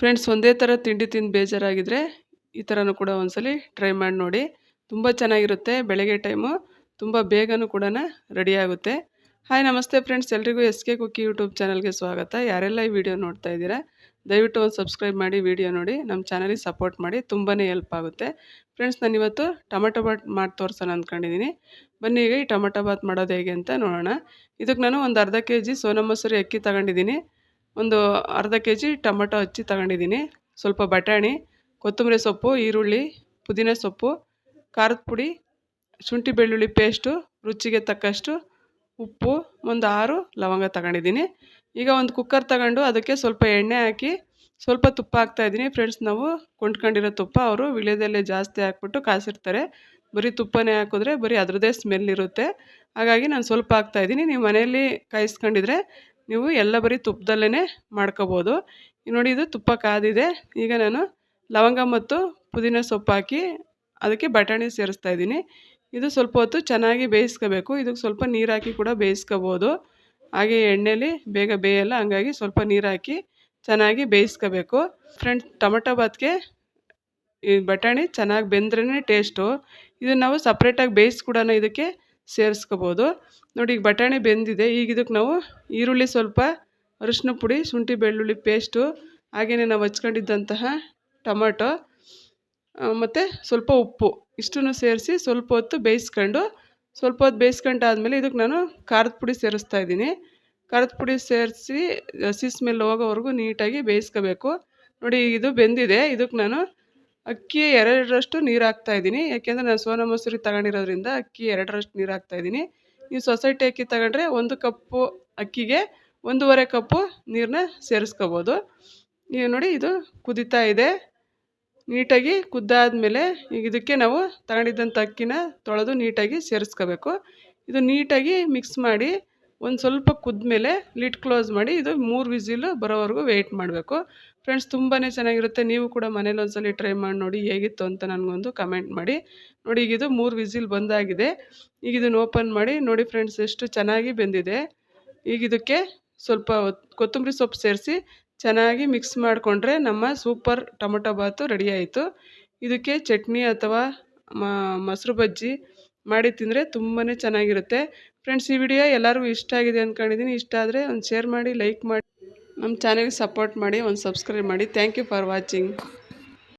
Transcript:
Friends ಒಂದೇ ಥರ ತಿಂಡಿ ತಿಂದು ಬೇಜಾರಾಗಿದ್ದರೆ ಈ ಥರನೂ ಕೂಡ ಒಂದ್ಸಲಿ ಟ್ರೈ ಮಾಡಿ ನೋಡಿ. ತುಂಬ ಚೆನ್ನಾಗಿರುತ್ತೆ ಬೆಳಗ್ಗೆ ಟೈಮು ತುಂಬ ಬೇಗನೂ ಕೂಡ ರೆಡಿಯಾಗುತ್ತೆ ಹಾಯ್ ನಮಸ್ತೆ ಫ್ರೆಂಡ್ಸ್ ಎಲ್ರಿಗೂ ಎಸ್ ಕೆ ಕುಕ್ಕಿ ಯೂಟ್ಯೂಬ್ ಚಾನಲ್ಗೆ ಸ್ವಾಗತ. ಯಾರೆಲ್ಲ ಈ ವಿಡಿಯೋ ನೋಡ್ತಾ ಇದ್ದೀರಾ, ದಯವಿಟ್ಟು ಒಂದು ಸಬ್ಸ್ಕ್ರೈಬ್ ಮಾಡಿ ವಿಡಿಯೋ ನೋಡಿ. ನಮ್ಮ ಚಾನಲಿಗೆ ಸಪೋರ್ಟ್ ಮಾಡಿ ತುಂಬಾ ಹೆಲ್ಪ್ ಆಗುತ್ತೆ. ಫ್ರೆಂಡ್ಸ್ ನಾನು ಇವತ್ತು ಟೊಮೆಟೊ ಬಾತ್ ಮಾಡಿ ತೋರಿಸೋಣ ಅಂದ್ಕೊಂಡಿದ್ದೀನಿ ಬನ್ನಿ ಈಗ ಈ ಟೊಮೆಟೊ ಬಾತ್ ಮಾಡೋದು ಹೇಗೆ ಅಂತ ನೋಡೋಣ. ಇದಕ್ಕೆ ನಾನು ಒಂದು ಅರ್ಧ ಕೆ ಜಿ ಸೋನಾ ಮಸೂರಿ ಅಕ್ಕಿ ತಗೊಂಡಿದ್ದೀನಿ ಒಂದು ಅರ್ಧ ಕೆ ಜಿ ಟೊಮೆಟೊ ಹಚ್ಚಿ ತಗೊಂಡಿದ್ದೀನಿ. ಸ್ವಲ್ಪ ಬಟಾಣಿ, ಕೊತ್ತಂಬರಿ ಸೊಪ್ಪು, ಈರುಳ್ಳಿ, ಪುದೀನ ಸೊಪ್ಪು, ಖಾರದ ಪುಡಿ, ಶುಂಠಿ ಬೆಳ್ಳುಳ್ಳಿ ಪೇಸ್ಟು, ರುಚಿಗೆ ತಕ್ಕಷ್ಟು ಉಪ್ಪು, ಒಂದು ಆರು ಲವಂಗ ತಗೊಂಡಿದ್ದೀನಿ. ಈಗ ಒಂದು ಕುಕ್ಕರ್ ತಗೊಂಡು ಅದಕ್ಕೆ ಸ್ವಲ್ಪ ಎಣ್ಣೆ ಹಾಕಿ ಸ್ವಲ್ಪ ತುಪ್ಪ ಹಾಕ್ತಾಯಿದ್ದೀನಿ ಫ್ರೆಂಡ್ಸ್ ನಾವು ಕೊಂಡ್ಕೊಂಡಿರೋ ತುಪ್ಪ ಅವರು ವಿಳ್ಯದಲ್ಲೇ ಜಾಸ್ತಿ ಹಾಕ್ಬಿಟ್ಟು ಕಾಸಿರ್ತಾರೆ. ಬರೀ ತುಪ್ಪನೇ ಹಾಕಿದ್ರೆ ಬರೀ ಅದರದ್ದೇ ಸ್ಮೆಲ್ ಇರುತ್ತೆ. ಹಾಗಾಗಿ ನಾನು ಸ್ವಲ್ಪ ಹಾಕ್ತಾಯಿದ್ದೀನಿ ನೀವು ಮನೆಯಲ್ಲಿ ಕಾಯಿಸ್ಕೊಂಡಿದ್ರೆ ನೀವು ಎಲ್ಲ ಬರೀ ತುಪ್ಪದಲ್ಲೇ ಮಾಡ್ಕೋಬೋದು. ನೋಡಿ ಇದು ತುಪ್ಪ ಕಾದಿದೆ. ಈಗ ನಾನು ಲವಂಗ ಮತ್ತು ಪುದೀನ ಸೊಪ್ಪು ಹಾಕಿ ಅದಕ್ಕೆ ಬಟಾಣಿ ಸೇರಿಸ್ತಾ ಇದ್ದೀನಿ. ಇದು ಸ್ವಲ್ಪ ಹೊತ್ತು ಚೆನ್ನಾಗಿ ಬೇಯಿಸ್ಕೋಬೇಕು. ಇದಕ್ಕೆ ಸ್ವಲ್ಪ ನೀರು ಹಾಕಿ ಕೂಡ ಬೇಯಿಸ್ಕೋಬೋದು. ಹಾಗೆ ಎಣ್ಣೆಲಿ ಬೇಗ ಬೇಯಲ್ಲ, ಹಂಗಾಗಿ ಸ್ವಲ್ಪ ನೀರು ಹಾಕಿ ಚೆನ್ನಾಗಿ ಬೇಯಿಸ್ಕೋಬೇಕು. ಫ್ರೆಂಡ್ ಟೊಮೆಟೊ ಬಾತ್ಗೆ ಈ ಬಟಾಣಿ ಚೆನ್ನಾಗಿ ಬೆಂದ್ರೇ ಟೇಸ್ಟು ಇದನ್ನು ನಾವು ಸಪ್ರೇಟಾಗಿ ಬೇಯಿಸಿ ಕೂಡ ಇದಕ್ಕೆ. ಸೇರಿಸ್ಕೋಬೋದು. ನೋಡಿ, ಈಗ ಬಟಾಣಿ ಬೆಂದಿದೆ. ಈಗ ಇದಕ್ಕೆ ನಾವು ಈರುಳ್ಳಿ ಸ್ವಲ್ಪ, ಅರಿಶಿನ ಪುಡಿ, ಶುಂಠಿ ಬೆಳ್ಳುಳ್ಳಿ ಪೇಸ್ಟು ಹಾಗೆಯೇ ನಾವು ಹಚ್ಕೊಂಡಿದ್ದಂತಹ ಟೊಮಟೊ ಮತ್ತು ಸ್ವಲ್ಪ ಉಪ್ಪು. ಇಷ್ಟನ್ನು ಸೇರಿಸಿ ಸ್ವಲ್ಪ ಹೊತ್ತು ಬೇಯಿಸ್ಕೊಂಡು, ಸ್ವಲ್ಪ ಹೊತ್ತು ಬೇಯಿಸ್ಕೊಂಡಾದ್ಮೇಲೆ ಇದಕ್ಕೆ ನಾನು ಖಾರದ ಪುಡಿ ಸೇರಿಸ್ತಾ ಇದ್ದೀನಿ. ಖಾರದ ಪುಡಿ ಸೇರಿಸಿ ಸಿಸ್ ಮೇಲೆ ಹೋಗೋವರೆಗೂ ನೀಟಾಗಿ ಬೇಯಿಸ್ಕೋಬೇಕು. ನೋಡಿ, ಇದು ಬೆಂದಿದೆ. ಇದಕ್ಕೆ ನಾನು ಅಕ್ಕಿ ಎರಡರಷ್ಟು ನೀರು ಹಾಕ್ತಾ ಇದ್ದೀನಿ. ಯಾಕೆಂದರೆ ನಾನು ಸೋನಾ ಮಸೂರಿ ತಗೊಂಡಿರೋದ್ರಿಂದ ಅಕ್ಕಿ ಎರಡರಷ್ಟು ನೀರು ಹಾಕ್ತಾ ಇದ್ದೀನಿ. ನೀವು ಸೊಸೈಟಿ ಅಕ್ಕಿ ತಗೊಂಡ್ರೆ ಒಂದು ಕಪ್ಪು ಅಕ್ಕಿಗೆ ಒಂದೂವರೆ ಕಪ್ಪು ನೀರನ್ನ ಸೇರಿಸ್ಕೋಬೋದು. ನೀವು ನೋಡಿ ಇದು ಕುದೀತಾ ಇದೆ. ನೀಟಾಗಿ ಕುದ್ದಾದಮೇಲೆ ಈಗ ಇದಕ್ಕೆ ನಾವು ತಗೊಂಡಿದ್ದಂಥ ಅಕ್ಕಿನ ತೊಳೆದು ನೀಟಾಗಿ ಸೇರಿಸ್ಕೋಬೇಕು. ಇದು ನೀಟಾಗಿ ಮಿಕ್ಸ್ ಮಾಡಿ ಒಂದು ಸ್ವಲ್ಪ ಕುದ್ಮೇಲೆ ಲಿಡ್ ಕ್ಲೋಸ್ ಮಾಡಿ ಇದು ಮೂರು ವಿಸಿಲು ಬರೋವರೆಗೂ ವೆಯ್ಟ್ ಮಾಡಬೇಕು. ಫ್ರೆಂಡ್ಸ್ ತುಂಬಾ ಚೆನ್ನಾಗಿರುತ್ತೆ. ನೀವು ಕೂಡ ಮನೇಲಿ ಒಂದ್ಸಲಿ ಟ್ರೈ ಮಾಡಿ ನೋಡಿ ಹೇಗಿತ್ತು ಅಂತ ನನಗೊಂದು ಕಮೆಂಟ್ ಮಾಡಿ. ನೋಡಿ, ಈಗ ಇದು ಮೂರು ವಿಸಿಲ್ ಬಂದಾಗಿದೆ. ಈಗ ಇದನ್ನು ಓಪನ್ ಮಾಡಿ, ನೋಡಿ ಫ್ರೆಂಡ್ಸ್ ಎಷ್ಟು ಚೆನ್ನಾಗಿ ಬೆಂದಿದೆ. ಈಗ ಇದಕ್ಕೆ ಸ್ವಲ್ಪ ಕೊತ್ತಂಬರಿ ಸೊಪ್ಪು ಸೇರಿಸಿ ಚೆನ್ನಾಗಿ ಮಿಕ್ಸ್ ಮಾಡಿಕೊಂಡ್ರೆ ನಮ್ಮ ಸೂಪರ್ ಟೊಮೊಟೊ ಬಾತು ರೆಡಿ ಆಯಿತು. ಇದಕ್ಕೆ ಚಟ್ನಿ ಅಥವಾ ಮೊಸರು ಬಜ್ಜಿ ಮಾಡಿ ತಿಂದರೆ ತುಂಬಾ ಚೆನ್ನಾಗಿರುತ್ತೆ. ಫ್ರೆಂಡ್ಸ್ ಈ ವಿಡಿಯೋ ಎಲ್ಲರಿಗೂ ಇಷ್ಟ ಆಗಿದೆ ಅಂದ್ಕೊಂಡಿದ್ದೀನಿ ಇಷ್ಟ ಆದರೆ ಒಂದು ಶೇರ್ ಮಾಡಿ ಲೈಕ್ ಮಾಡಿ. ನಮ್ಮ ಚಾನಲ್ಗೆ ಸಪೋರ್ಟ್ ಮಾಡಿ, ಒಂದು ಸಬ್ಸ್ಕ್ರೈಬ್ ಮಾಡಿ. Thank you for watching